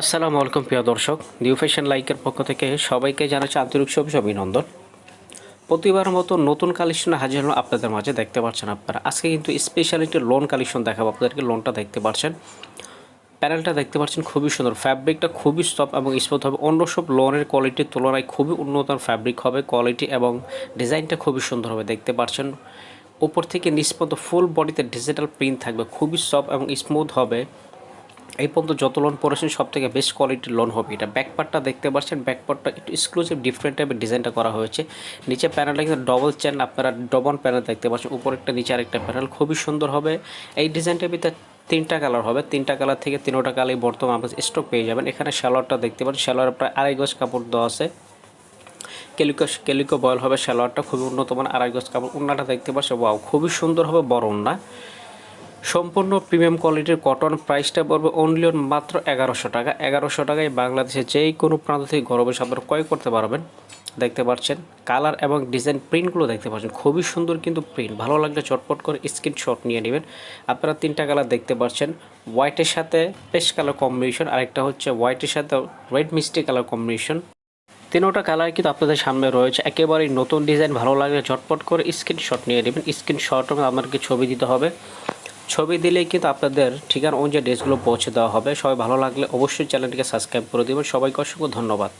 আসসালামু আলাইকুম প্রিয় দর্শক নিউ ফ্যাশন লাইকের পক্ষ থেকে সবাইকে জানাচ্ছি আন্তরিক শুভেচ্ছা অভিনন্দন। প্রতিবার মতো নতুন কালেকশন হাজির হলো আপনাদের মাঝে, দেখতে পাচ্ছেন আপনারা। আজকে কিন্তু স্পেশাল একটি লোন কালেকশন দেখাবো, আপনাদেরকে লোনটা দেখতে পাচ্ছেন। প্যানেলটা দেখতে পাচ্ছেন, খুবই সুন্দর। ফ্যাব্রিকটা খুবই সফট এবং স্মুথ হবে। অন্য সব লোনের কোয়ালিটির তুলনায় খুবই উন্নত ফ্যাব্রিক হবে কোয়ালিটি এবং ডিজাইনটা খুবই সুন্দর হবে, দেখতে পাচ্ছেন। উপর থেকে পর্যন্ত ফুল বডিতে ডিজিটাল প্রিন্ট থাকবে, খুবই সফট এবং স্মুথ হবে। এই পর্যন্ত যত লোন পড়েছেন সব থেকে বেস্ট কোয়ালিটির লোন হবে এটা। ব্যাকপার্টটা দেখতে পাচ্ছেন ব্যাকপার্টটা একটু এক্সক্লুসিভ ডিফারেন্ট টাইপের ডিজাইনটা করা হয়েছে। নিচে প্যানেলটা কিন্তু ডবল চেন আপনারা ডবল প্যানেল দেখতে পাচ্ছেন উপর একটা নিচে আরেকটা প্যানেল খুবই সুন্দর হবে। এই ডিজাইনটার ভিতরে তিনটা কালার হবে। তিনটা কালার থেকে তিনোটা কালারই বর্তমান আপনার স্টক পেয়ে যাবেন। এখানে শ্যালোয়ারটা দেখতে পাচ্ছেন শ্যালোয়ার প্রায় আড়াই গজ কাপড় দেওয়া আছে। কেলিকো কেলিকো বয়েল হবে শ্যালোয়ারটা খুবই উন্নত মান আড়াই গজ কাপড়। উন্নাটা দেখতে পাচ্ছেন ওয়াও খুবই সুন্দর হবে, বড় উন্না সম্পূর্ণ প্রিমিয়াম কোয়ালিটির কটন প্রাইসটা পড়বে অনলি অন মাত্র এগারোশো টাকা। এগারোশো টাকায় বাংলাদেশে যেই কোনো প্রান্ত থেকে ঘরে বসে ক্রয় করতে পারবেন। দেখতে পাচ্ছেন কালার এবং ডিজাইন প্রিন্টগুলো দেখতে পাচ্ছেন। খুবই সুন্দর কিন্তু প্রিন্ট ভালো লাগলে চটপট করে স্ক্রিনশট নিয়ে নেবেন। আপনারা তিনটা কালার দেখতে পাচ্ছেন। হোয়াইটের সাথে পেস্ট কালার কম্বিনেশন আরেকটা হচ্ছে হোয়াইটের সাথে রেড মিষ্টি কালার কম্বিনেশন তিনোটা কালার কিন্তু আপনাদের সামনে রয়েছে। একেবারেই নতুন ডিজাইন ভালো লাগলে চটপট করে স্ক্রিনশট নিয়ে নেবেন। স্ক্রিনশট আমাদেরকে ছবি দিতে হবে। ছবি দিলেই কিন্তু আপনাদের ঠিকানা অনুযায়ী ড্রেসগুলো পৌঁছে দেওয়া হবে। সবাই ভালো লাগলে অবশ্যই চ্যানেলটিকে সাবস্ক্রাইব করে দেবেন। সবাইকে অসংখ্য ধন্যবাদ।